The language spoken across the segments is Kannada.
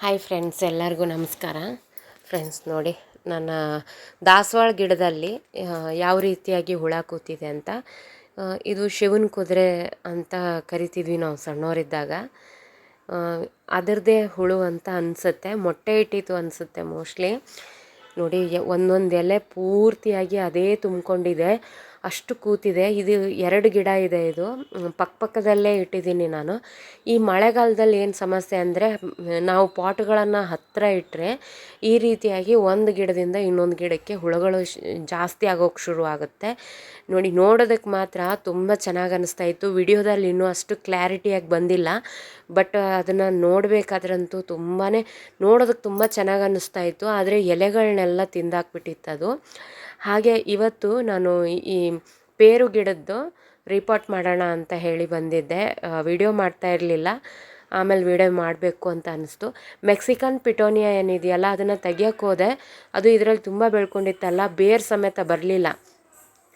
ಹಾಯ್ ಫ್ರೆಂಡ್ಸ್ ಎಲ್ಲರಿಗೂ ನಮಸ್ಕಾರ. ಫ್ರೆಂಡ್ಸ್ ನೋಡಿ, ನನ್ನ ದಾಸವಾಳ ಗಿಡದಲ್ಲಿ ಯಾವ ರೀತಿಯಾಗಿ ಹುಳ ಕೂತಿದೆ ಅಂತ ಇದು ಶಿವನ ಕುದುರೆ ಅಂತ ಕರಿತಿದ್ವಿ ನಾವು ಸಣ್ಣವರಿದ್ದಾಗ. ಅದರದೇ ಹುಳು ಅಂತ ಅನಿಸುತ್ತೆ, ಮೊಟ್ಟೆ ಇಟ್ಟಿತ್ತು ಅನಿಸುತ್ತೆ ಮೋಸ್ಟ್ಲಿ ನೋಡಿ, ಒಂದೊಂದು ಎಲೆ ಪೂರ್ತಿಯಾಗಿ ಅದೇ ತುಂಬಿಕೊಂಡಿದೆ. ಅಷ್ಟು ಕೂತಿದೆ. ಇದು ಎರಡು ಗಿಡ ಇದೆ ಇದು. ಪಕ್ಕಪಕ್ಕದಲ್ಲೇ ಇಟ್ಟಿದ್ದೀನಿ ನಾನು. ಈ ಮಳೆಗಾಲದಲ್ಲಿ ಏನು ಸಮಸ್ಯೆ ಅಂದರೆ ನಾವು ಪಾಟ್ಗಳನ್ನು ಹತ್ತಿರ ಇಟ್ಟರೆ ಈ ರೀತಿಯಾಗಿ ಒಂದು ಗಿಡದಿಂದ ಇನ್ನೊಂದು ಗಿಡಕ್ಕೆ ಹುಳುಗಳು ಜಾಸ್ತಿ ಆಗೋಕ್ಕೆ ಶುರು ಆಗುತ್ತೆ. ನೋಡಿ ನೋಡೋದಕ್ಕೆ ಮಾತ್ರ ತುಂಬ ಚೆನ್ನಾಗಿ ಅನಿಸ್ತಾ ಇತ್ತು. ವಿಡಿಯೋದಲ್ಲಿ ಇನ್ನೂ ಅಷ್ಟು ಕ್ಲಾರಿಟಿಯಾಗಿ ಬಂದಿಲ್ಲ. ಬಟ್ ಅದನ್ನು ನೋಡಬೇಕಾದ್ರಂತೂ ತುಂಬಾ ನೋಡೋದಕ್ಕೆ ತುಂಬ ಚೆನ್ನಾಗಿ ಅನ್ನಿಸ್ತಾ ಇತ್ತು. ಆದರೆ ಎಲೆಗಳನ್ನೆಲ್ಲ ತಿಂದಾಕ್ಬಿಟ್ಟಿತ್ತು ಅದು. ಹಾಗೆ ಇವತ್ತು ನಾನು ಈ ಪೇರು ಗಿಡದ್ದು ರಿಪೋರ್ಟ್ ಮಾಡೋಣ ಅಂತ ಹೇಳಿ ಬಂದಿದ್ದೆ. ವಿಡಿಯೋ ಮಾಡ್ತಾ ಇರಲಿಲ್ಲ. ಆಮೇಲೆ ವಿಡಿಯೋ ಮಾಡಬೇಕು ಅಂತ ಅನಿಸ್ತು. ಮೆಕ್ಸಿಕನ್ ಪಿಟೋನಿಯಾ ಏನಿದೆಯಲ್ಲ, ಅದನ್ನು ತೆಗಿಯೋಕ್ಕೆ ಹೋದೆ. ಅದು ಇದರಲ್ಲಿ ತುಂಬ ಬೆಳ್ಕೊಂಡಿತ್ತಲ್ಲ ಬೇರ್ ಸಮೇತ ಬರಲಿಲ್ಲ.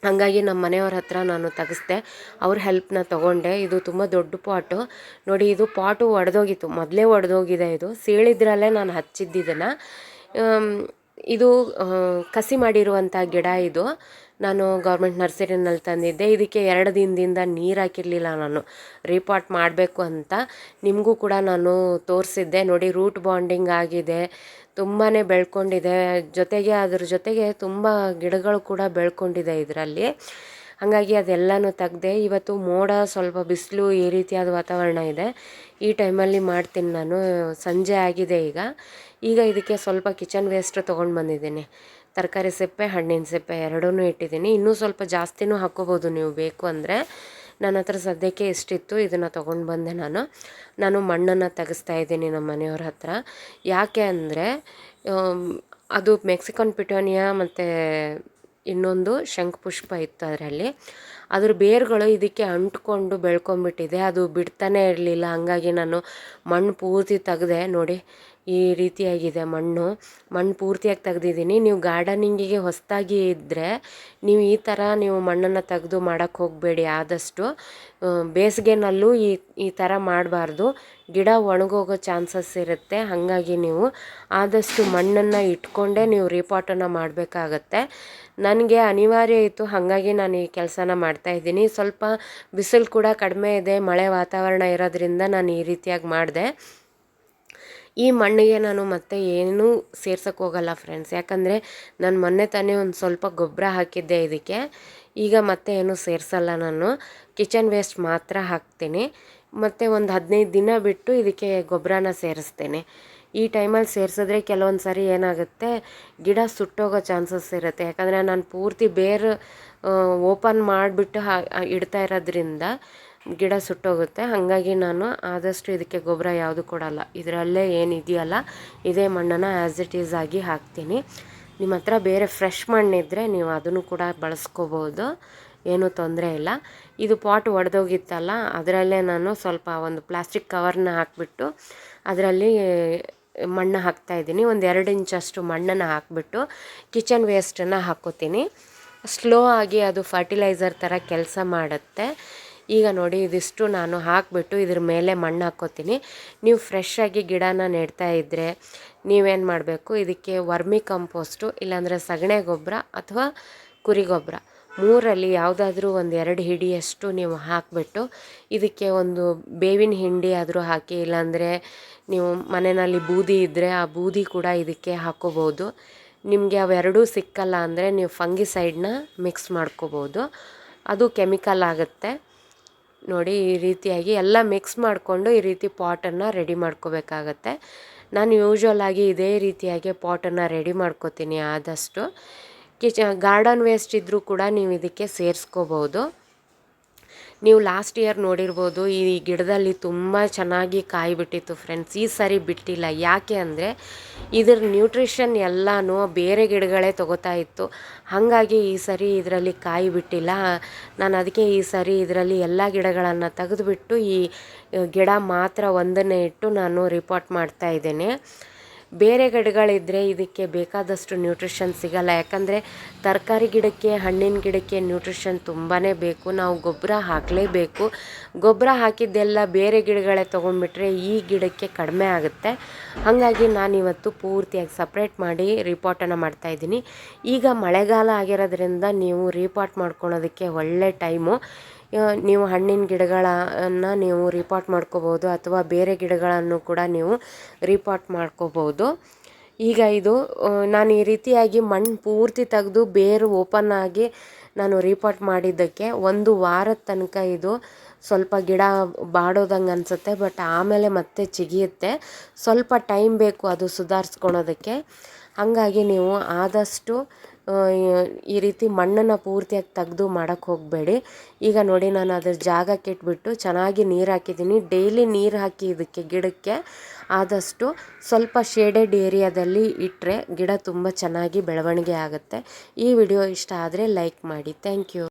ಹಾಗಾಗಿ ನಮ್ಮ ಮನೆಯವ್ರ ಹತ್ರ ನಾನು ತೆಗೆಸ್ದೆ. ಅವ್ರ ಹೆಲ್ಪ್ನ ತೊಗೊಂಡೆ. ಇದು ತುಂಬ ದೊಡ್ಡ ಪಾಟು ನೋಡಿ, ಇದು ಪಾಟು ಒಡೆದೋಗಿತ್ತು. ಮೊದಲೇ ಒಡೆದೋಗಿದೆ ಇದು. ಸೀಳಿದ್ರಲ್ಲೇ ನಾನು ಹಚ್ಚಿದ್ದಿದ್ದನ್ನು ಇದು ಕಸಿ ಮಾಡಿರುವಂಥ ಗಿಡ ಇದು. ನಾನು ಗೌರ್ಮೆಂಟ್ ನರ್ಸರಿನಲ್ಲಿ ತಂದಿದ್ದೆ. ಇದಕ್ಕೆ ಎರಡು ದಿನದಿಂದ ನೀರು ಹಾಕಿರಲಿಲ್ಲ ನಾನು. ರಿಪೋರ್ಟ್ ಮಾಡಬೇಕು ಅಂತ ನಿಮಗೂ ಕೂಡ ನಾನು ತೋರಿಸಿದ್ದೆ. ನೋಡಿ ರೂಟ್ ಬಾಂಡಿಂಗ್ ಆಗಿದೆ. ತುಂಬಾ ಬೆಳ್ಕೊಂಡಿದೆ. ಜೊತೆಗೆ ಅದ್ರ ಜೊತೆಗೆ ತುಂಬ ಗಿಡಗಳು ಕೂಡ ಬೆಳ್ಕೊಂಡಿದೆ ಇದರಲ್ಲಿ. ಹಾಗಾಗಿ ಅದೆಲ್ಲನೂ ತೆಗ್ದೆ ಇವತ್ತು ಮೋಡ ಸ್ವಲ್ಪ ಬಿಸಿಲು ಈ ರೀತಿಯಾದ ವಾತಾವರಣ ಇದೆ. ಈ ಟೈಮಲ್ಲಿ ಮಾಡ್ತೀನಿ ನಾನು. ಸಂಜೆ ಆಗಿದೆ ಈಗ. ಈಗ ಇದಕ್ಕೆ ಸ್ವಲ್ಪ ಕಿಚನ್ ವೇಸ್ಟ್ ತೊಗೊಂಡು ಬಂದಿದ್ದೀನಿ. ತರಕಾರಿ ಸಿಪ್ಪೆ, ಹಣ್ಣಿನ ಸಿಪ್ಪೆ ಎರಡೂ ಇಟ್ಟಿದ್ದೀನಿ. ಇನ್ನೂ ಸ್ವಲ್ಪ ಜಾಸ್ತಿನೂ ಹಾಕ್ಕೋಬೋದು ನೀವು ಬೇಕು ಅಂದರೆ. ನನ್ನ ಹತ್ರ ಸದ್ಯಕ್ಕೆ ಇಷ್ಟಿತ್ತು. ಇದನ್ನು ತೊಗೊಂಡು ಬಂದೆ ನಾನು. ನಾನು ಮಣ್ಣನ್ನು ತೆಗೆಸ್ತಾ ಇದ್ದೀನಿ ನಮ್ಮ ಮನೆಯವ್ರ ಹತ್ರ. ಯಾಕೆ ಅಂದರೆ ಅದು ಮೆಕ್ಸಿಕನ್ ಪಿಟೋನಿಯಾ ಮತ್ತು ಇನ್ನೊಂದು ಶಂಖಪುಷ್ಪ ಇತ್ತು ಅದರಲ್ಲಿ. ಅದ್ರ ಬೇರುಗಳು ಇದಕ್ಕೆ ಅಂಟ್ಕೊಂಡು ಬೆಳ್ಕೊಂಬಿಟ್ಟಿದೆ. ಅದು ಬಿಡ್ತಾನೆ ಇರಲಿಲ್ಲ. ಹಂಗಾಗಿ ನಾನು ಮಣ್ಣು ಪೂರ್ತಿ ತೆಗೆದೆ ನೋಡಿ, ಈ ರೀತಿಯಾಗಿದೆ ಮಣ್ಣು. ಮಣ್ಣು ಪೂರ್ತಿಯಾಗಿ ತೆಗ್ದಿದ್ದೀನಿ. ನೀವು ಗಾರ್ಡನಿಂಗಿಗೆ ಹೊಸದಾಗಿ ಇದ್ದರೆ ನೀವು ಈ ಥರ ನೀವು ಮಣ್ಣನ್ನು ತೆಗೆದು ಮಾಡೋಕ್ಕೆ ಹೋಗಬೇಡಿ ಆದಷ್ಟು. ಬೇಸಿಗೆನಲ್ಲೂ ಈ ಈ ಥರ ಮಾಡಬಾರ್ದು. ಗಿಡ ಒಣಗೋಗೋ ಚಾನ್ಸಸ್ ಇರುತ್ತೆ. ಹಾಗಾಗಿ ನೀವು ಆದಷ್ಟು ಮಣ್ಣನ್ನು ಇಟ್ಕೊಂಡೇ ನೀವು ರೀಪಾಟನ್ನು ಮಾಡಬೇಕಾಗತ್ತೆ. ನನಗೆ ಅನಿವಾರ್ಯ ಇತ್ತು. ಹಾಗಾಗಿ ನಾನು ಈ ಕೆಲಸನ ಮಾಡ್ತಾಯಿದ್ದೀನಿ ಸ್ವಲ್ಪ ಬಿಸಿಲು ಕೂಡ ಕಡಿಮೆ ಇದೆ, ಮಳೆ ವಾತಾವರಣ ಇರೋದ್ರಿಂದ ನಾನು ಈ ರೀತಿಯಾಗಿ ಮಾಡಿದೆ. ಈ ಮಣ್ಣಿಗೆ ನಾನು ಮತ್ತೆ ಏನೂ ಸೇರ್ಸೋಕ್ಕೆ ಹೋಗಲ್ಲ ಫ್ರೆಂಡ್ಸ್. ಯಾಕಂದರೆ ನಾನು ಮೊನ್ನೆ ತಾನೇ ಒಂದು ಸ್ವಲ್ಪ ಗೊಬ್ಬರ ಹಾಕಿದ್ದೆ ಇದಕ್ಕೆ. ಈಗ ಮತ್ತೆ ಏನು ಸೇರಿಸಲ್ಲ ನಾನು. ಕಿಚನ್ ವೇಸ್ಟ್ ಮಾತ್ರ ಹಾಕ್ತೀನಿ. ಮತ್ತು ಒಂದು ಹದಿನೈದು ದಿನ ಬಿಟ್ಟು ಇದಕ್ಕೆ ಗೊಬ್ಬರನ ಸೇರಿಸ್ತೇನೆ. ಈ ಟೈಮಲ್ಲಿ ಸೇರಿಸಿದ್ರೆ ಕೆಲವೊಂದು ಸಾರಿ ಏನಾಗುತ್ತೆ, ಗಿಡ ಸುಟ್ಟೋಗೋ ಚಾನ್ಸಸ್ ಇರುತ್ತೆ. ಯಾಕಂದರೆ ನಾನು ಪೂರ್ತಿ ಬೇರು ಓಪನ್ ಮಾಡಿಬಿಟ್ಟು ಇಡ್ತಾ ಇರೋದ್ರಿಂದ ಗಿಡ ಸುಟ್ಟೋಗುತ್ತೆ. ಹಾಗಾಗಿ ನಾನು ಆದಷ್ಟು ಇದಕ್ಕೆ ಗೊಬ್ಬರ ಯಾವುದು ಕೊಡಲ್ಲ. ಇದರಲ್ಲೇ ಏನಿದೆಯಲ್ಲ, ಇದೇ ಮಣ್ಣನ್ನು ಆ್ಯಸ್ ಇಟ್ ಈಸ್ ಆಗಿ ಹಾಕ್ತೀನಿ. ನಿಮ್ಮ ಹತ್ರ ಬೇರೆ ಫ್ರೆಶ್ ಮಣ್ಣಿದ್ದರೆ ನೀವು ಅದನ್ನು ಕೂಡ ಬಳಸ್ಕೋಬೋದು. ಏನೂ ತೊಂದರೆ ಇಲ್ಲ. ಇದು ಪಾಟ್ ಒಡೆದೋಗಿತ್ತಲ್ಲ, ಅದರಲ್ಲೇ ನಾನು ಸ್ವಲ್ಪ ಒಂದು ಪ್ಲಾಸ್ಟಿಕ್ ಕವರ್ನ ಹಾಕಿಬಿಟ್ಟು ಅದರಲ್ಲಿ ಮಣ್ಣು ಹಾಕ್ತಾ ಇದ್ದೀನಿ. ಒಂದು ಎರಡು ಇಂಚಷ್ಟು ಮಣ್ಣನ್ನು ಹಾಕಿಬಿಟ್ಟು ಕಿಚನ್ ವೇಸ್ಟನ್ನು ಹಾಕ್ಕೋತೀನಿ ಸ್ಲೋ ಆಗಿ ಅದು ಫರ್ಟಿಲೈಸರ್ ಥರ ಕೆಲಸ ಮಾಡುತ್ತೆ. ಈಗ ನೋಡಿ ಇದಿಷ್ಟು ನಾನು ಹಾಕಿಬಿಟ್ಟು ಇದ್ರ ಮೇಲೆ ಮಣ್ಣು ಹಾಕ್ಕೋತೀನಿ. ನೀವು ಫ್ರೆಶ್ ಆಗಿ ಗಿಡನ ನೆಡ್ತಾ ಇದ್ದರೆ ನೀವೇನು ಮಾಡಬೇಕು? ಇದಕ್ಕೆ ವರ್ಮಿ ಕಂಪೋಸ್ಟು ಇಲ್ಲಾಂದರೆ ಸಗಣೆ ಗೊಬ್ಬರ ಅಥವಾ ಕುರಿ ಗೊಬ್ಬರ. ಮೂರಲ್ಲಿ ಯಾವುದಾದ್ರೂ ಒಂದು ಎರಡು ಹಿಡಿಯಷ್ಟು ನೀವು ಹಾಕಿಬಿಟ್ಟು ಇದಕ್ಕೆ ಒಂದು ಬೇವಿನ ಹಿಂಡಿ ಆದರೂ ಹಾಕಿ, ಇಲ್ಲಾಂದರೆ ನೀವು ಮನೆಯಲ್ಲಿ ಬೂದಿ ಇದ್ದರೆ ಆ ಬೂದಿ ಕೂಡ ಇದಕ್ಕೆ ಹಾಕ್ಕೋಬೋದು ನಿಮಗೆ ಅವೆರಡೂ ಸಿಕ್ಕಲ್ಲ ಅಂದರೆ ನೀವು ಫಂಗಿಸೈಡ್ನ ಮಿಕ್ಸ್ ಮಾಡ್ಕೋಬೋದು. ಅದು ಕೆಮಿಕಲ್ ಆಗುತ್ತೆ. ನೋಡಿ, ಈ ರೀತಿಯಾಗಿ ಎಲ್ಲ ಮಿಕ್ಸ್ ಮಾಡಿಕೊಂಡು ಈ ರೀತಿ ಪಾಟನ್ನು ರೆಡಿ ಮಾಡ್ಕೋಬೇಕಾಗತ್ತೆ. ನಾನು ಯೂಶ್ವಲ್ ಆಗಿ ಇದೇ ರೀತಿಯಾಗಿ ಪಾಟನ್ನು ರೆಡಿ ಮಾಡ್ಕೋತೀನಿ ಆದಷ್ಟು. ಕಿಚ, ಗಾರ್ಡನ್ ವೇಸ್ಟ್ ಇದ್ದರೂ ಕೂಡ ನೀವು ಇದಕ್ಕೆ ಸೇರಿಸ್ಕೋಬೋದು. ನೀವು ಲಾಸ್ಟ್ ಇಯರ್ ನೋಡಿರ್ಬೋದು, ಈ ಗಿಡದಲ್ಲಿ ತುಂಬ ಚೆನ್ನಾಗಿ ಕಾಯಿ ಬಿಟ್ಟಿತ್ತು ಫ್ರೆಂಡ್ಸ್ ಈ ಸರಿ ಬಿಟ್ಟಿಲ್ಲ. ಯಾಕೆ ಅಂದರೆ, ಇದ್ರ ನ್ಯೂಟ್ರಿಷನ್ ಎಲ್ಲನೂ ಬೇರೆ ಗಿಡಗಳೇ ತಗೋತಾ ಇತ್ತು. ಹಾಗಾಗಿ ಈ ಸರಿ ಇದರಲ್ಲಿ ಕಾಯಿ ಬಿಟ್ಟಿಲ್ಲ ನಾನು ಅದಕ್ಕೆ ಈ ಸರಿ ಇದರಲ್ಲಿ ಎಲ್ಲ ಗಿಡಗಳನ್ನು ತೆಗೆದುಬಿಟ್ಟು ಈ, ಗಿಡ ಮಾತ್ರ ಒಂದನ್ನೇ ಇಟ್ಟು ನಾನು ರಿಪೋರ್ಟ್ ಮಾಡ್ತಾ ಇದ್ದೇನೆ. ಬೇರೆ ಗಿಡಗಳಿದ್ದರೆ ಇದಕ್ಕೆ ಬೇಕಾದಷ್ಟು ನ್ಯೂಟ್ರಿಷನ್ ಸಿಗಲ್ಲ. ಯಾಕಂದರೆ ತರಕಾರಿ ಗಿಡಕ್ಕೆ, ಹಣ್ಣಿನ ಗಿಡಕ್ಕೆ ನ್ಯೂಟ್ರಿಷನ್ ತುಂಬಾ ಬೇಕು. ನಾವು ಗೊಬ್ಬರ ಹಾಕಲೇಬೇಕು. ಗೊಬ್ಬರ ಹಾಕಿದ್ದೆಲ್ಲ ಬೇರೆ ಗಿಡಗಳೇ ತೊಗೊಂಡ್ಬಿಟ್ರೆ ಈ ಗಿಡಕ್ಕೆ ಕಡಿಮೆ ಆಗುತ್ತೆ. ಹಾಗಾಗಿ ನಾನಿವತ್ತು ಪೂರ್ತಿಯಾಗಿ ಸಪ್ರೇಟ್ ಮಾಡಿ ರಿಪೋರ್ಟನ್ನು ಮಾಡ್ತಾಯಿದ್ದೀನಿ ಈಗ ಮಳೆಗಾಲ ಆಗಿರೋದ್ರಿಂದ ನೀವು ರಿಪೋರ್ಟ್ ಮಾಡ್ಕೊಳೋದಕ್ಕೆ ಒಳ್ಳೆ ಟೈಮು ನೀವು ಹಣ್ಣಿನ ಗಿಡಗಳನ್ನು ನೀವು ರಿಪೋರ್ಟ್ ಮಾಡ್ಕೋಬೋದು ಅಥವಾ ಬೇರೆ ಗಿಡಗಳನ್ನು ಕೂಡ ನೀವು ರಿಪೋರ್ಟ್ ಮಾಡ್ಕೋಬೋದು ಈಗ ಇದು ನಾನು ಈ ರೀತಿಯಾಗಿ ಮಣ್ಣು ಪೂರ್ತಿ ತೆಗೆದು ಬೇರು ಓಪನ್ ಆಗಿ ನಾನು ರೀಪಾಟ್ ಮಾಡಿದ್ದಕ್ಕೆ ಒಂದು ವಾರದ ತನಕ ಇದು ಸ್ವಲ್ಪ ಗಿಡ ಬಾಡೋದಂಗೆ ಅನಿಸುತ್ತೆ ಬಟ್ ಆಮೇಲೆ ಮತ್ತೆ ಚಿಗಿಯುತ್ತೆ. ಸ್ವಲ್ಪ ಟೈಮ್ ಬೇಕು ಅದು ಸುಧಾರಿಸ್ಕೊಳೋದಕ್ಕೆ. ಹಾಗಾಗಿ ನೀವು ಆದಷ್ಟು ಈ ರೀತಿ ಮಣ್ಣನ್ನು ಪೂರ್ತಿಯಾಗಿ ತೆಗೆದು ಮಾಡೋಕ್ಕೆ ಹೋಗಬೇಡಿ. ಈಗ ನೋಡಿ ನಾನು ಅದ್ರ ಜಾಗಕ್ಕೆ ಇಟ್ಬಿಟ್ಟು ಚೆನ್ನಾಗಿ ನೀರು ಹಾಕಿದ್ದೀನಿ. ಡೈಲಿ ನೀರು ಹಾಕಿ ಇದಕ್ಕೆ, ಗಿಡಕ್ಕೆ ಆದಷ್ಟು ಸ್ವಲ್ಪ ಶೇಡೆಡ್ ಏರಿಯಾದಲ್ಲಿ ಇಟ್ಟರೆ ಗಿಡ ತುಂಬ ಚೆನ್ನಾಗಿ ಬೆಳವಣಿಗೆ ಆಗುತ್ತೆ. ಈ ವಿಡಿಯೋ ಇಷ್ಟ ಆದರೆ ಲೈಕ್ ಮಾಡಿ. Thank you